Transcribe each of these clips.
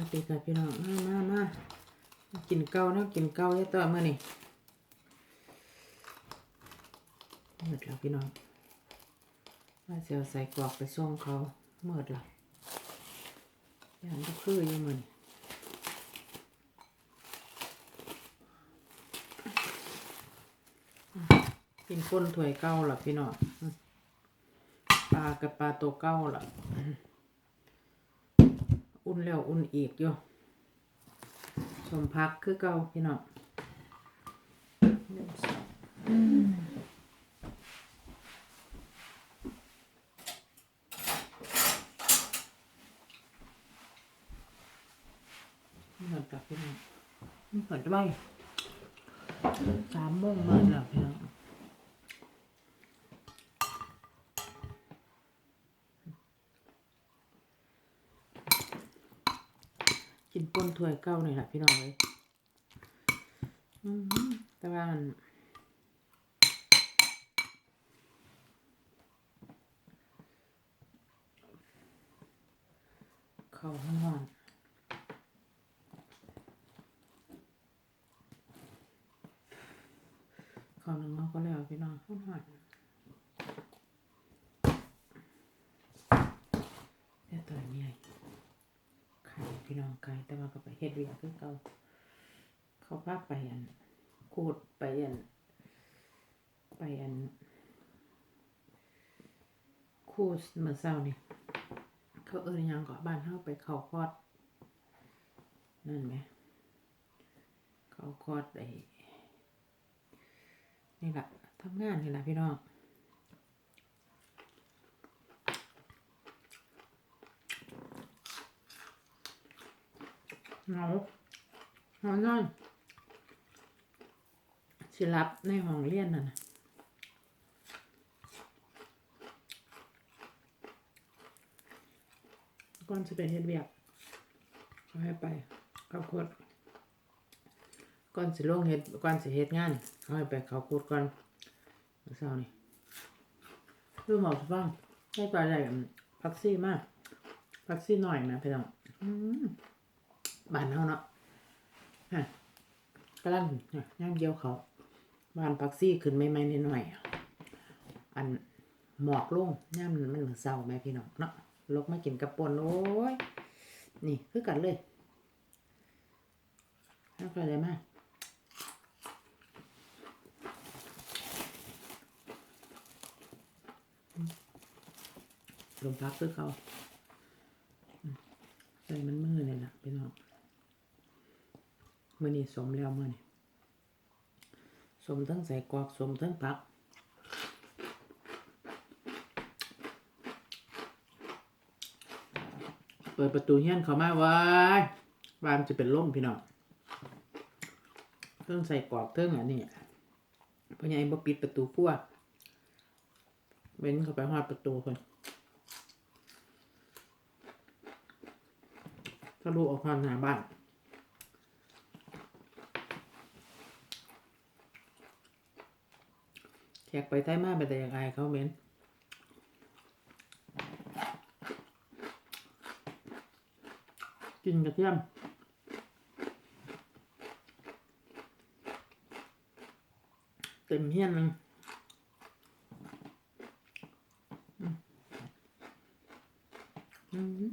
วัสดีค่ะพี่น้องมามามากินเกาเนาะกินเกาเยอะต่อเมื่อนี่หมดแล้วพี่น้องมาเสียวใส่กรอกไปส่งเขาหมดแล้วอย่างก็คืออยังมันกินก้นถ้วยเก้าล่ะพี่น้องปลากับปลาตัวเก้าล่ะอุ่ นแล้วอุ่นอีกอยู่สมพักคือเก่าพี่น้องหนองเหมือนกับพี่น้องเหมือนด้วยสามโมงมือนแล้วพี่น้องกินป้น ถ้วยเก้านี่แหละพี่น้องเลยแต่ว่ามันเข้าห้องนอนเข้าหนึ่งเราก็แล้วพี่น้องห้องนอนเดี๋ยวตัวนี้ไงไข่ พี่น้องไก่แต่ว่าก็ไปเฮ็ดเวียกคือเก่าเขาพาไปอันคูดไปอัน ไปอัน คูดเมื่อเช้านี่เขาเอิ้นยังเกาะบ้านเฮาไปเข้าคอดนั่นไหมเขาคอดไอ้นี่แหละทำงานนี่ล่ะพี่น้อง เหงาหอนอนสิรับในห้องเรียนน่ะนะก่อนจะไปเฮ็ดเวียกเขาให้ไปเขาโคดก่อนสิลงเฮ็ดก่อนสิเฮ็ดงานเขาให้ไปเขาโคดก่อนเช้านี่รู้หมอกสิฟังให้ตอนแรกอันพักซี่มากพักซี่หน่อยนะพี่น้องอืม บ้านเฮาเนาะฮะกำลังเนี่ยย่างเกี่ยวเขาบ้านพักซี่ขึ้นไม่ไม่นิดหน่อยอันหมอกลงย่ามมันเหมันเศร้าแม่พี่น้องเนาะลกมากินกระปนโอ้ยนี่คือกันเลยน่าอะไรมากลมพักคือเขาใส่มันมือเลยล่ะพี่น้อง มื่อนี้สมแล้วมื่อนี้สมทั้งใส่กรอกสมทั้งผักเปิดประตูเฮี้ยนเขามาไว้วานจะเป็นล่มพี่น้องเพิ่งใส่กรอกเพิ่งอันนี้พ่อใหญ่บ่ปิดประตูครัวเว้นเข้าไปหอดประตูคนทะลุออกมาหน้าบ้าน แขกไปใต้มาไปแต่อย่างไรเขาเม้นกินกระเทียมเต็มเฮี้ยนนึงอืมอืม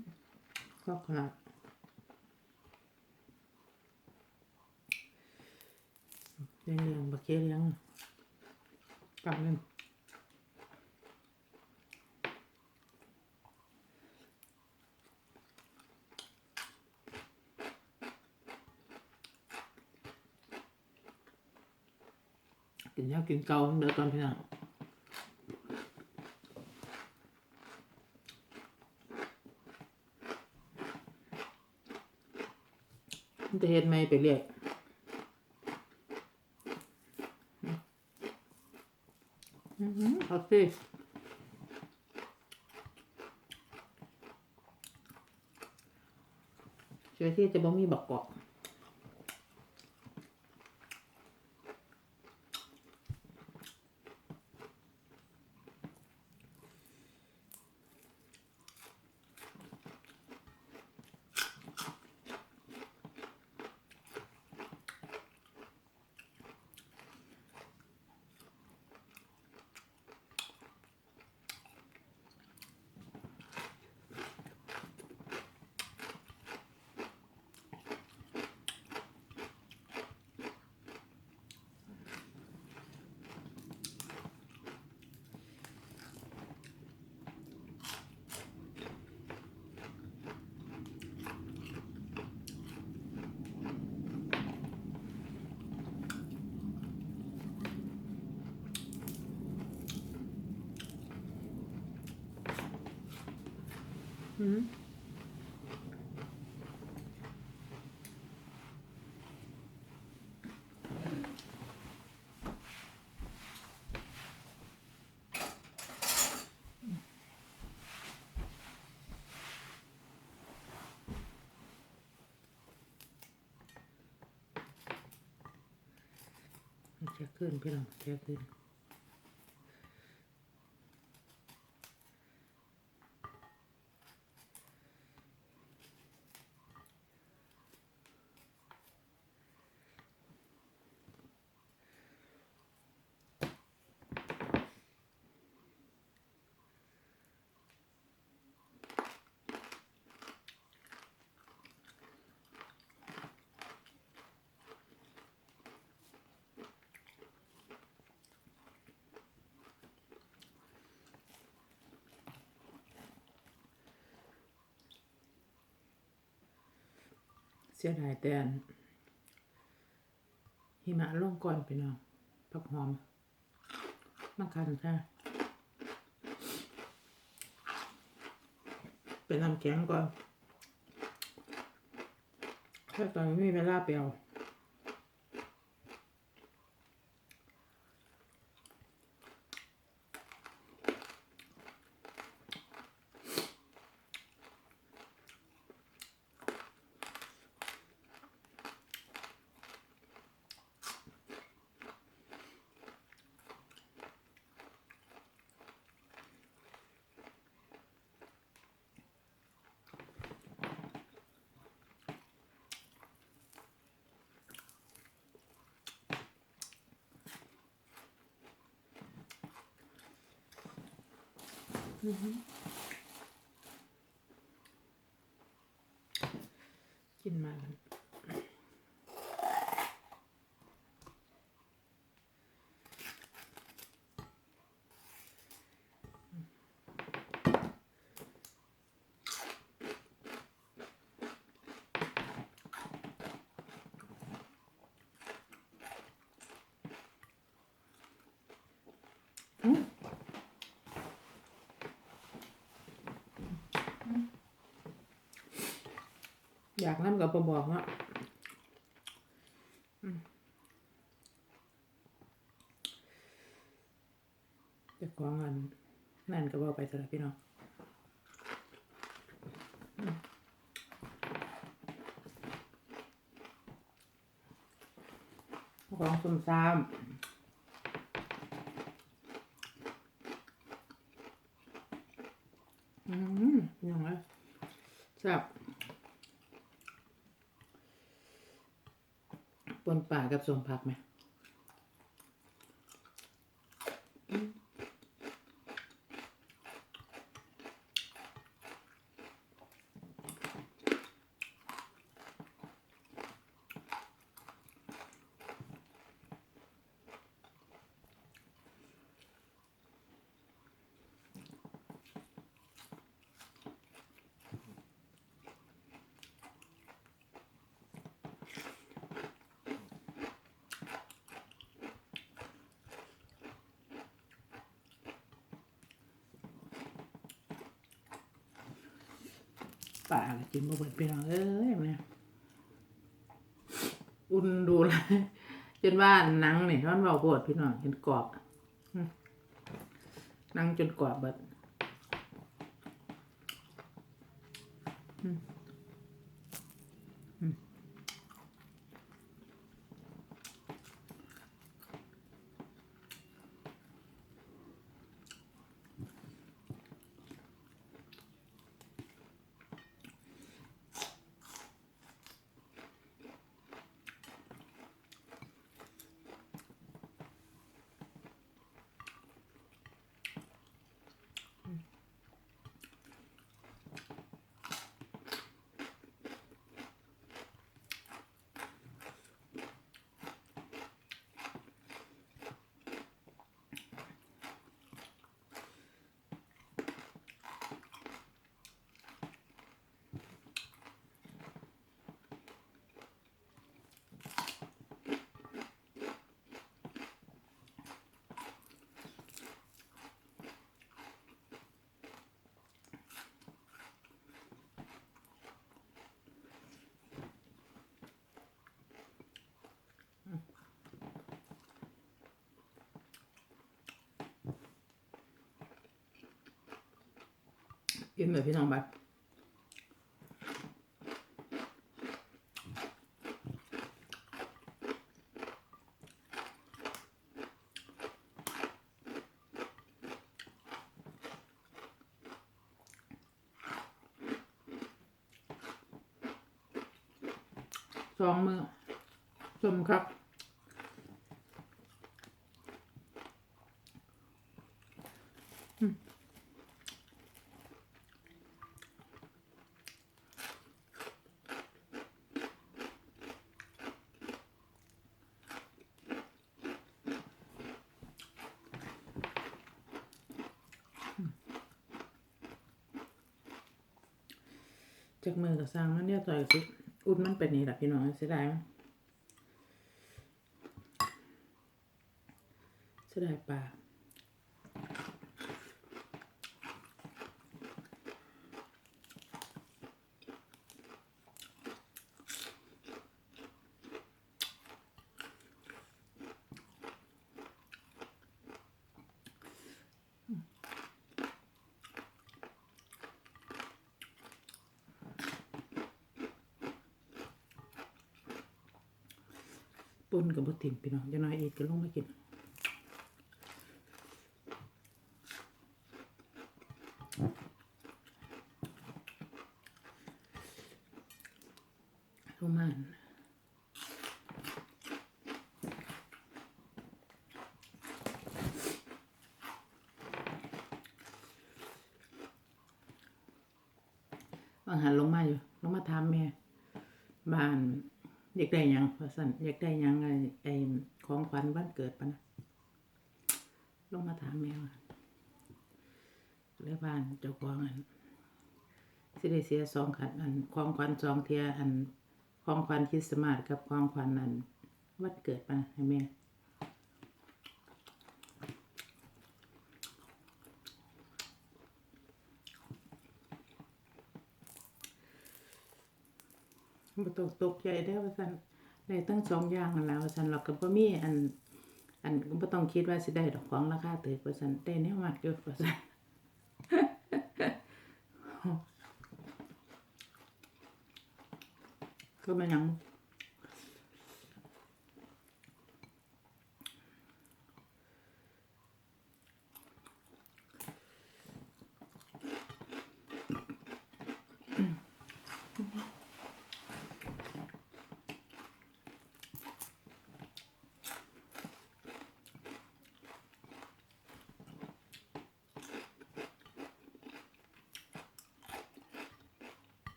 ก็ขนาดเลี้ยงเลี้ยงบักเกี้ยเลี้ยง กำหนึ่งกินแล้วกินเกาเดี๋ยวตอนพี่น้องจะเฮ็ดไหมไปเรียก อืมเอา สิเชื่อที่จะบ่มีบักกอก อืมเช็คขึ้นพี่น้องเช็คขึ้น สียดายแต่อันหิมะลงก่อนไปน้องผักหอมมันคันค่ะ เป็นน้ำแข็งก่อนถ้าตอนนี้ไม่มีเวลาเปเอา กินม อยากนั่นกับปบอกเนาะจะของอันนั่นก็บอกไปสำหรับพี่น้องของสุ่มซ้ำอืมยังไงแซ่บ ปนป่ากับ สมพักไหม ป่ากกินบ่เบิดพี่น้องเอ้ยแม่อุ่นดูเลยจนว่าหนังเนี่ยมันเบาปวดพี่น้องจนกรอบหนังจนกรอบเบิด อิ่มเลยพี่น้องบัดสองมือชมครับ จากมือกับสร้างมันเนี่ยต่อยสิอุดมันเป็นนี่แหละพี่น้องเสียดายมั้ยเสียดายปลา ปนกับบะติ่มพี่น้องจะน้อยอีกก็ลงมากินลงมาบางหันลงมาอยู่ ลงมาถามแม่บ้านอยากได้ยังว่าสั่นอยากได้ยังไอ้ไอ้ของขวัญวันเกิดปะนะลงมาถามแม่ว่าเลยบ้านเจ้าของอัน สองขันอันของขวัญสองเทียอันของขวัญคริสต์มาสกับของขวัญอันวันเกิดปะนะให้แม่บ่ต้องตกใจได้ว่าสันได้ตั้งสองอย่างนั่นแหล้วว่าสันเราก็บ่มีอัน อันก็บ่ต้องคิดว่าสิได้ดอกของราคาถูกว่าซั่นได้แนวมักอยู่ว่าซั่น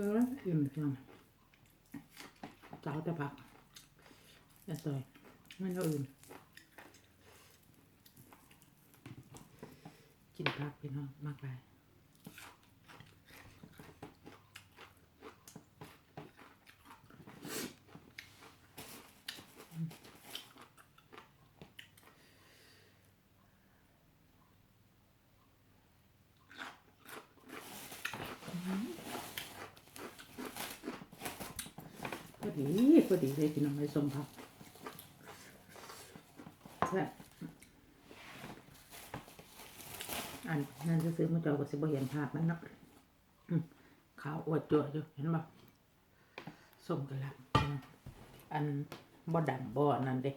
เอออิ่มจังเจ้าแต่ผักอย่าต่อยไม่เอาอื่นกินผักพี่น้องมากไปพ อดีพอดีเลยพี่น้องไม่สมผักแซ่บอันนั่นจะซื้อมาจอกับสิบเห็นภาพมันเนาะขาวอวดจั่วอยู่เห็นปะส้มกันละพี่น้องอันบ่ดำบ่อนั่นเด้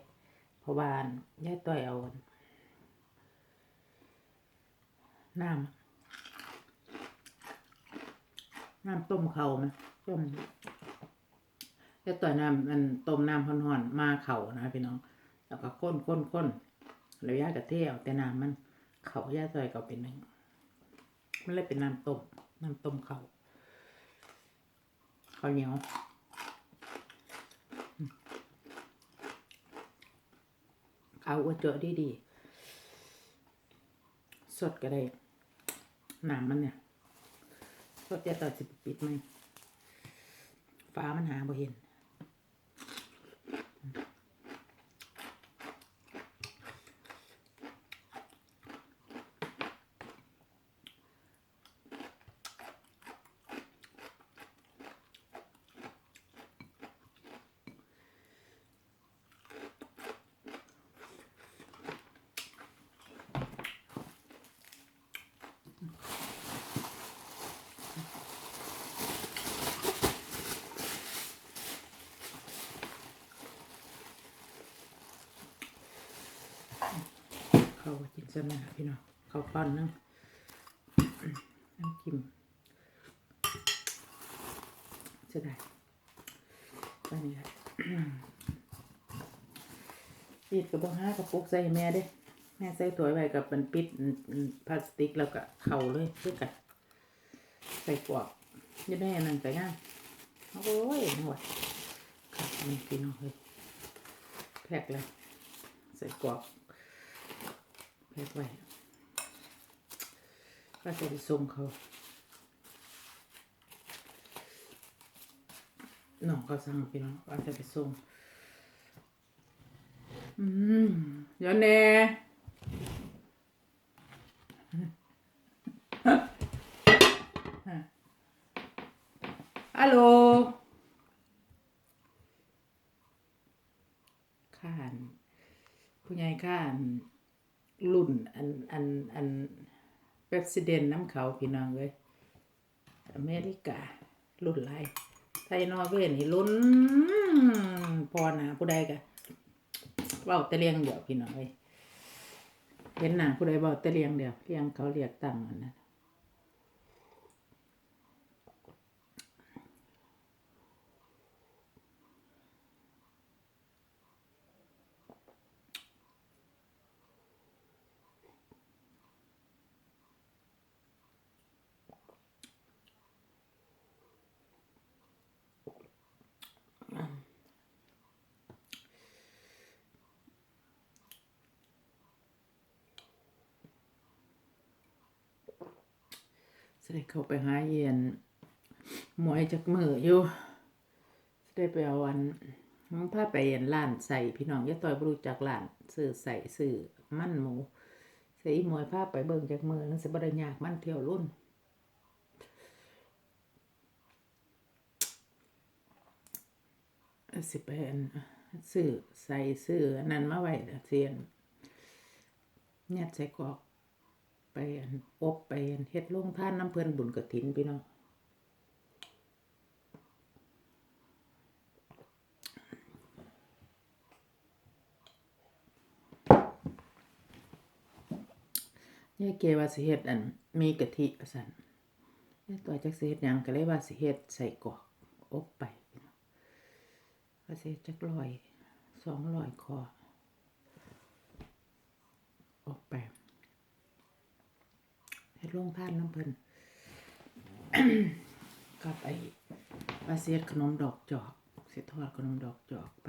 เพราะว่านยายต้อยเอานน้ำน้ำต้มเขาไหมต้ม แล้วต่อยน้ำมันต้มน้ำห่อนๆมาเข่านะพี่น้อง แล้วก็ข้นข้นข้นแล้วย่ากระเทียมแต่น้ำมัน เขาย่าซอยก็เป็นหนึ่งมันเลยเป็นน้ำต้มน้ำต้มเข่าข้าวเหนียวเอาอวเจอดีดีสดก็ได้น้ำมันเนี่ย สดจะต่อสิบปิดไหมฟ้ามันหาบ่เห็น เขาก็กินสนะพี่น้องเขาวปั้นนึงน้ำกิมจะได้ไปนี่ครับปิดกระบอกห้ากระปุกใส่แม่เด้แม่ใส่ถ้วยไว้กับมันปิดพลาสติกแล้วก็เข่าเลยเพื่อกันใส่กวอกยังได้อันนั่นไปง่ายโอ้ยหวดครับนี่พี่น้องเลยแพ็กเลยใส่กวอกแพ็กไว้ ก็จะไปส่งเขาน้องเขาสั่งพี่น้องว่าจะไปส่งอืมเดี๋ยวแน่ฮัลโหลข้านผู้ใหญ่ข้านรุ่นอันอันอัน เ e ส i เดนน้ำเขาพี่น้องเลยอเมริการุ่นไรไทยนอร์เวย์นี่ลุ้นพอหนาผู้ใดกะเว้าตะเลียงเดียวพี่น้องเลยเห็นหน้าผู้ใดเว้าตะเลียงเดียวเลียงเขาเรียกตั้งอันนั้น ได้เข้าไปหาเย็นหมวยจากมืออยู่สิได้ไปเอาวันมันพาไปเย็นร้านใส่พี่น้องยาต่อยบรูจักร้านซื้อใส่ซื้อมั่นหมูใส่อีหมวยพาไปเบิ่งจากมือนั่นสิบ่ได้ยากมันเที่ยวรุ่นสิไปอันซื้อใส่ซื้อนั้นมาไว้เสียนยัดใส่กอก ไปอบไปเฮ็ดลงท่านน้ำเพลินบุญกระถินพี่น้องยายเกว่าสิเฮ็ดอันมีกะทิว่าซั่นยายต่อจักสิเฮ็ดหยังก็เลยว่าสิเฮ็ดใส่กรอกอบไปพี่น้องว่าสิเฮ็ดจักร้อยสองร้อยคออบไป เฮ็ดลงท่านน้ำเพิ่นกับไอ้ปลาเสียดขนมดอกจอกเสียทอดขนมดอกจอกไป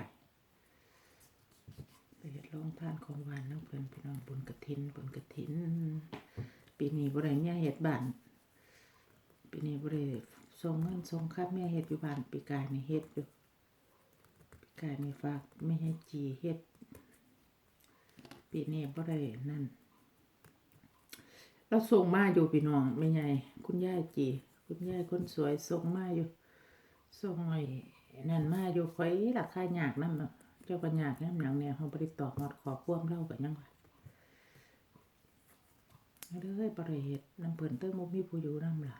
ไปเฮ็ดลงท่านของหวานน้ำเพิ่นพี่น้องบุญกระถินบุญกระถิน ปีนี้บ่ได้เนี่ยเฮ็ดบ้านปีนี้บ่ได้ส่งเงินส่งค่าแม่เฮ็ดอยู่บ้านปีกายในเฮ็ดอยู่ปีกายในฝากไม่ให้จีเฮ็ดปีนี้บ่ได้นั่น เราส่งมาอยู่พี่น้องไม่ใหญ่คุณย่าจี คุณย่าคนสวยส่งมาอยู่ส่งไอ้นั่นมาอยู่คอยราคายากนำเนเจ้าก็ยากนำหยังเนี่ยเฮาบ่ได้ตอบฮอดขอความเล่ากันยังว่าเอาเด้อบ่ได้เฮ็ดน้ำเพิ่นเติมบ่มีผู้อยู่นำล่ะ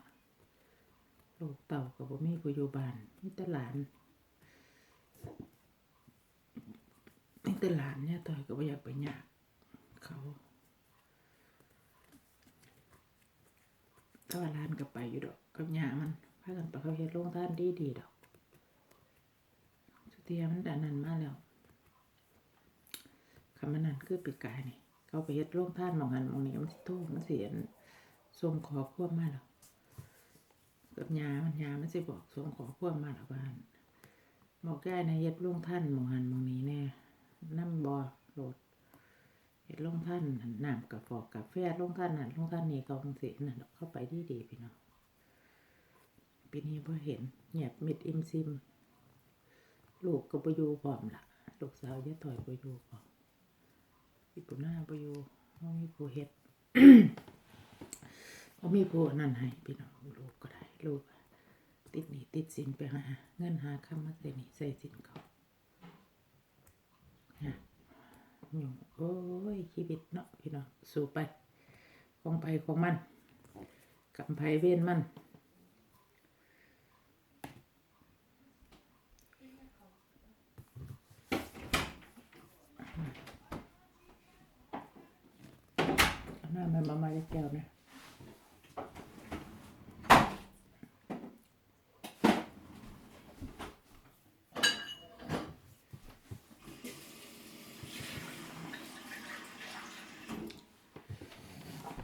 ลูกเต่าก็บ่มีผู้อยู่บ้านมีแต่หลานมีแต่หลานเนี่ยต่อยก็บ่อยากไปหยากเขา ถ้าว่าร้านก็ไปอยู่ดอกกับหยามันพากันไปเขาเฮ็ดโรงท่านดีดีดอกสุเทียมันแต่นั้นมาแล้วคำนนั้นคือปีกายนี่เขาไปเฮ็ดโรงท่านมองหันมองนี้มันสิโทษมันเสียนส่งขอควบมาแล้วกับยามันยามันสิบอกส่งขอควบมาแล้วบ้านบอกได้ในเฮ็ดโรงท่านมองหันมองนี้แน่น้ำบ่โหลด เฮ็ดโรงท่านน้ำกาแฟกาแฟโรงท่านนั่นโรงท่านนี่เขาจังสินั่นดอกเข้าไปดีดีพี่น้องปีนี้พอเห็นเงียบมิดอิมซิม ลูกก็บ่อยู่พร้อมละลูกสาวยะถอยบ่อยู่พร้อมพี่ปุหน้าไปอยู่ว่ามีผู้เฮ็ดว่ามีผู้นั่นให้พี่น้องลูกก็ได้ลูกติดหนี้ติดสินไปหาเงินหาคำมาใส่หนี้ใส่สินเขาฮ ยู่โอ้ยชีวิตเนาะพี่น้องสู้ไปของไปของมันกำไพเว้นมันเอาหน้ามันมามาจะแก้วเนี่ย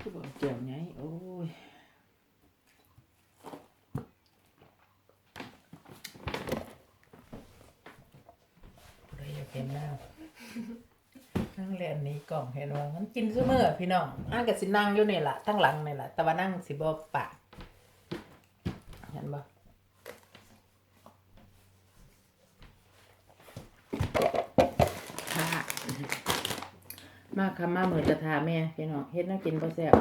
คือบอกแก้วไงโอ้ยเลยอยากเห็นแล้วนั่งเรียนนี้กล่องเห็นว่ามันกินเสมอพี่น้องอ่างกับสินั่งอยู่นี่ล่ะทั้งหลังนี่ล่ะแต่ว่านั่งสิบ่ปากเห็นบ่ค่ะมา คำมาเหมือนจะทาแม่พี่น้องเฮ็ดน่ากินบ่แซ่บ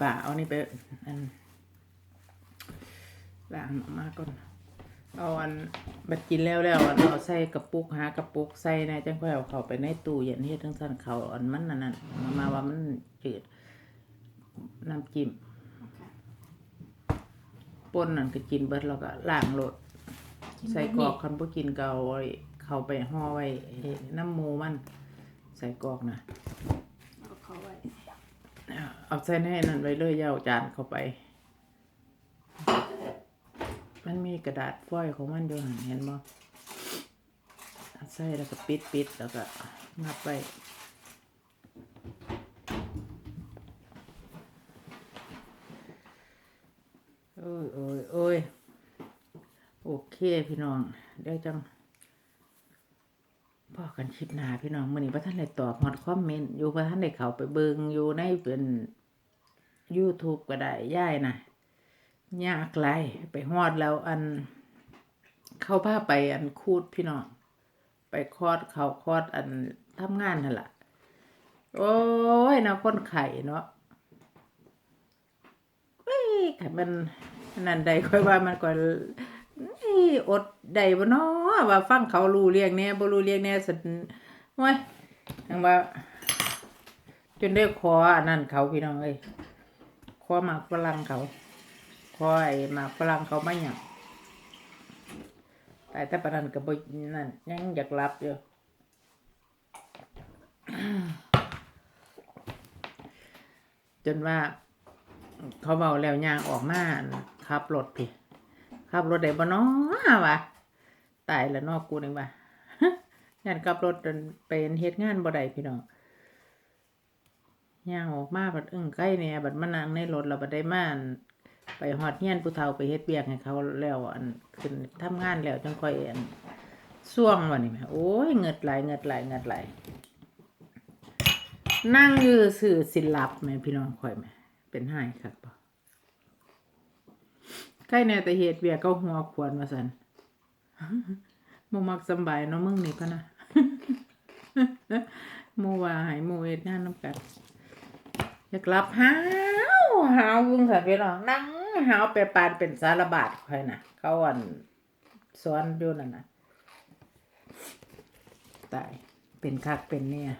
ป่าเอานี่ไปอันล้างออกมาก่อนเอาอันบัดกินแล้วแล้วอันเอาใส่กระปุกหากระปุกใส่ในจังค่อยเอาเข้าไปในตู้เย็นเฮ็ดทั้งสันเขาอันมันนั่นน่ะมามาว่ามันจืดน้ำจิ้ม ป่นนั่นก็กินเบิดแล้วก็ล้างโลดใส่กรอกคันบ่กินก็เอาไว้เข้าไปห่อไว้ให้น้ำหมูมัน ใส่กรอกน่ะเอาเขาไว้เอาใส่ในนั่นไว้เลยอยาวจานเข้าไป มันมีกระดาษฟอยล์ของมันอยู่หั่นเห็นบ่เอาใส่แล้วก็ปิดปิดแล้วก็งับไว้ โอ้ยโอ้ยโอ้ยโอเคพี่น้องเดี๋ยวจังพอกันคลิปหนาพี่น้องมื้อนี้บ่ทันได้ตอบฮอดคอมเมนต์อยู่บ่ทันได้เขาไปเบิงอยู่ในเป็น YouTube ก็ได้ย่ายน่ะยากไรไปฮอดแล้วอัน เข้าผ้าไปอันคูดพี่น้อง ไปคลอดเขาคลอดอันทำงานนั่นแหละโอ้ยนะคนไข่เนาะเฮ้ยไข่มัน นั่นใดค่อยว่ามันก่อนอดใดบ่เนาะว่าฟังเขารู้เรียงแน่บ่รู้เรียงแน่สันโอ้ยทังว่า จนได้คออันนั้นเขาพี่น้องเอ้ยคอหมากฝรั่งเขาคอยหมากฝรั่งเขาไม่หยังแต่แต่ปานนันกับบนั่นยังอยากรับอยู่จนว่า เขาเบาแล้วยางออกมานขับรถพี่ขับรถได้บ่เนาะวะตายแล้วนอกกูนึงว่างานขับรถเป็นเฮ็ดงานบ่ได้พี่น้องย่างออกมาบัดอึ้งใกล้แหน่บัดมานั่งในรถแล้วบัดได้มานไปฮอดเฮียนผู้เฒ่าไปเฮ็ดเบียกให้เขาแล้วอันขึ้นทำงานแล้วจังค่อยอันส่วงวันนี้แหมโอ้ยเงิดไหลเงิดไหลเงิดไหลนั่งอยู่สื่อสิลับแม่พี่น้องค่อยแหม่ เป็นไห้ครับบ่ใกล้แน่แต่เฮ็ดเบียกก็หัวควรว่าซั่นบ่มักสบายเนาะมึงนี่ก็นะมูว่าห้หมู่เฮ็ดงานนำกันอยากรับหาวหาววึงค่ะพี่น้องนั่งหาวไปปานเป็นสารบาดค่อยนะเขาอันสอนอยู่นั่นนะตายเป็นคักเป็นเนี่ย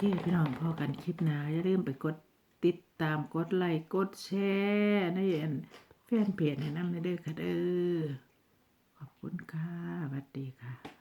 เคพี่น้องพอกันคลิปหน้าอย่าลืมไปกดติดตามกดไลค์กดแชร์ในอันแฟนเพจแนะนำเด้อค่ะเด้อขอบคุณค่ะสวัสดีค่ะ